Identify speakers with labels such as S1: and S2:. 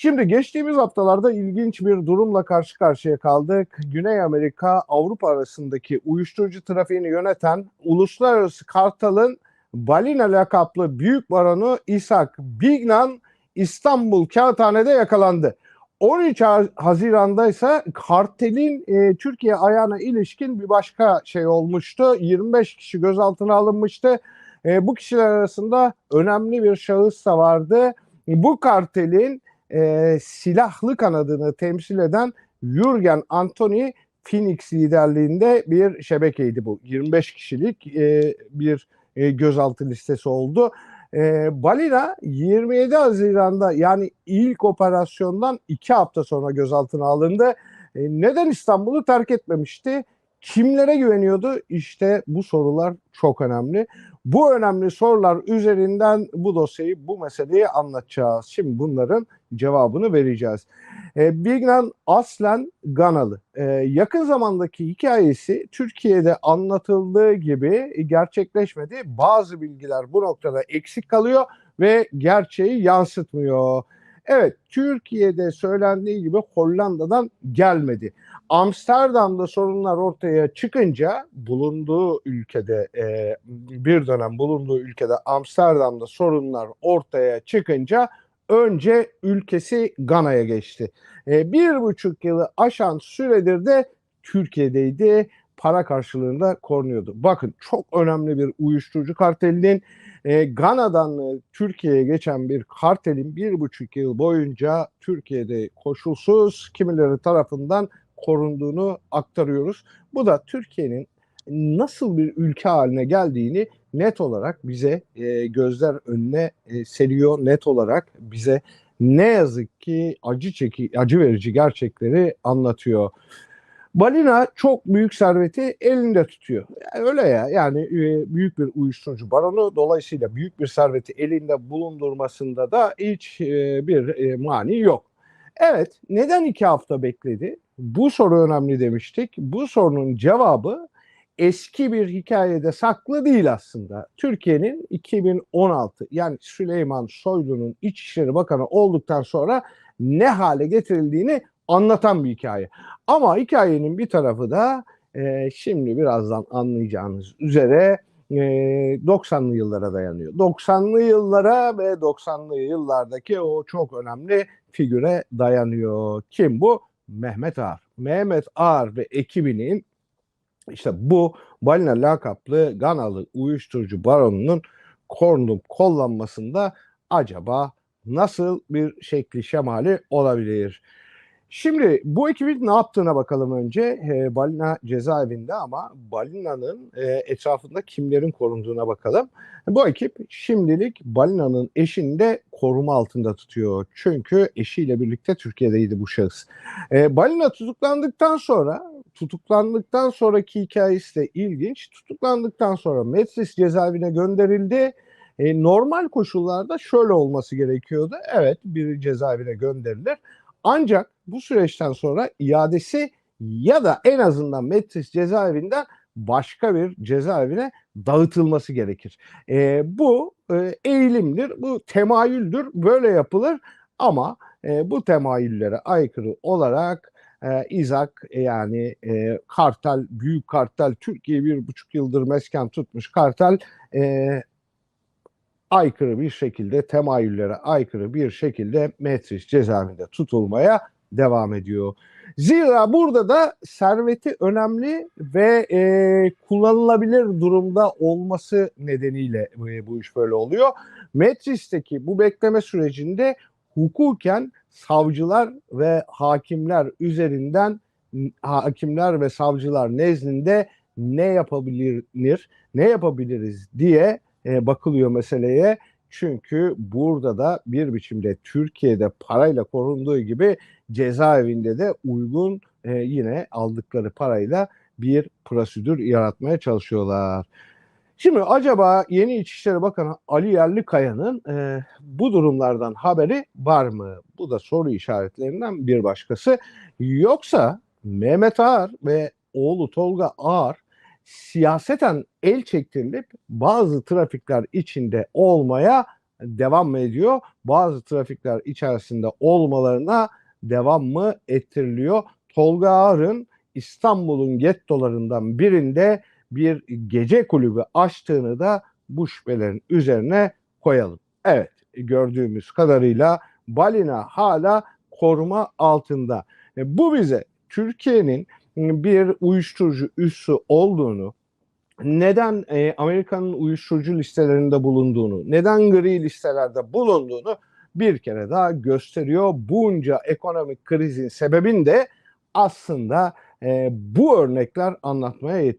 S1: Şimdi geçtiğimiz haftalarda ilginç bir durumla karşı karşıya kaldık. Güney Amerika Avrupa arasındaki uyuşturucu trafiğini yöneten uluslararası kartalın Balina lakaplı büyük baronu İshak Bignan İstanbul Kağıthane'de yakalandı. 13 Ha- Haziran'da ise kartelin e, Türkiye ayağına ilişkin bir başka şey olmuştu. 25 kişi gözaltına alınmıştı. E, bu kişiler arasında önemli bir şahıs da vardı. Bu kartelin e, silahlı kanadını temsil eden Jürgen Anthony Phoenix liderliğinde bir şebekeydi bu. 25 kişilik e, bir e, gözaltı listesi oldu. E, Balina 27 Haziran'da yani ilk operasyondan iki hafta sonra gözaltına alındı. E, neden İstanbul'u terk etmemişti? Kimlere güveniyordu? İşte bu sorular çok önemli. Bu önemli sorular üzerinden bu dosyayı, bu meseleyi anlatacağız. Şimdi bunların cevabını vereceğiz. E, Bignan aslen Ganalı. E, yakın zamandaki hikayesi Türkiye'de anlatıldığı gibi gerçekleşmedi. Bazı bilgiler bu noktada eksik kalıyor ve gerçeği yansıtmıyor. Evet, Türkiye'de söylendiği gibi Hollanda'dan gelmedi. Amsterdam'da sorunlar ortaya çıkınca bulunduğu ülkede e, bir dönem bulunduğu ülkede Amsterdam'da sorunlar ortaya çıkınca önce ülkesi Gana'ya geçti. E, bir buçuk yılı aşan süredir de Türkiye'deydi. Para karşılığında korunuyordu. Bakın çok önemli bir uyuşturucu kartelinin e, Gana'dan e, Türkiye'ye geçen bir kartelin bir buçuk yıl boyunca Türkiye'de koşulsuz kimileri tarafından korunduğunu aktarıyoruz. Bu da Türkiye'nin nasıl bir ülke haline geldiğini net olarak bize e, gözler önüne e, seriyor. Net olarak bize ne yazık ki acı çeki acı verici gerçekleri anlatıyor. Balina çok büyük serveti elinde tutuyor. Yani öyle ya yani e, büyük bir uyuşturucu baronu dolayısıyla büyük bir serveti elinde bulundurmasında da hiç e, bir e, mani yok. Evet neden iki hafta bekledi? Bu soru önemli demiştik. Bu sorunun cevabı eski bir hikayede saklı değil aslında. Türkiye'nin 2016 yani Süleyman Soylu'nun İçişleri Bakanı olduktan sonra ne hale getirildiğini anlatan bir hikaye. Ama hikayenin bir tarafı da e, şimdi birazdan anlayacağınız üzere e, 90'lı yıllara dayanıyor. 90'lı yıllara ve 90'lı yıllardaki o çok önemli figüre dayanıyor. Kim bu? Mehmet Ağar. Mehmet Ağar ve ekibinin işte bu balina lakaplı Ganalı uyuşturucu baronunun korunup kollanmasında acaba nasıl bir şekli şemali olabilir? Şimdi bu ekibin ne yaptığına bakalım önce. E, balina cezaevinde ama balinanın e, etrafında kimlerin korunduğuna bakalım. Bu ekip şimdilik balinanın eşini de koruma altında tutuyor. Çünkü eşiyle birlikte Türkiye'deydi bu şahıs. E, balina tutuklandıktan sonra tutuklandıktan sonraki hikayesi de ilginç. Tutuklandıktan sonra Metris cezaevine gönderildi. E, normal koşullarda şöyle olması gerekiyordu. Evet bir cezaevine gönderilir. Ancak bu süreçten sonra iadesi ya da en azından Metris cezaevinden başka bir cezaevine dağıtılması gerekir. E, bu e, eğilimdir, bu temayüldür, böyle yapılır ama e, bu temayüllere aykırı olarak e, İzak yani e, kartel, büyük kartel, Türkiye bir buçuk yıldır mesken tutmuş kartel e, aykırı bir şekilde, temayüllere aykırı bir şekilde Metris cezaevinde tutulmaya devam ediyor. Zira burada da serveti önemli ve e, kullanılabilir durumda olması nedeniyle e, bu iş böyle oluyor. Metris'teki bu bekleme sürecinde hukuken savcılar ve hakimler üzerinden hakimler ve savcılar nezdinde ne yapabilir, ne yapabiliriz diye e, bakılıyor meseleye. Çünkü burada da bir biçimde Türkiye'de parayla korunduğu gibi cezaevinde de uygun e, yine aldıkları parayla bir prosedür yaratmaya çalışıyorlar. Şimdi acaba yeni İçişleri Bakanı Ali Yerlikaya'nın e, bu durumlardan haberi var mı? Bu da soru işaretlerinden bir başkası. Yoksa Mehmet Ağar ve oğlu Tolga Ağar siyaseten el çektirilip bazı trafikler içinde olmaya devam mı ediyor? Bazı trafikler içerisinde olmalarına devam mı ettiriliyor? Tolga Ağar'ın İstanbul'un gettolarından birinde bir gece kulübü açtığını da bu şüphelerin üzerine koyalım. Evet gördüğümüz kadarıyla balina hala koruma altında. E, bu bize Türkiye'nin bir uyuşturucu üssü olduğunu, neden e, Amerika'nın uyuşturucu listelerinde bulunduğunu, neden gri listelerde bulunduğunu bir kere daha gösteriyor. Bunca ekonomik krizin sebebini de aslında e, bu örnekler anlatmaya yetiyor.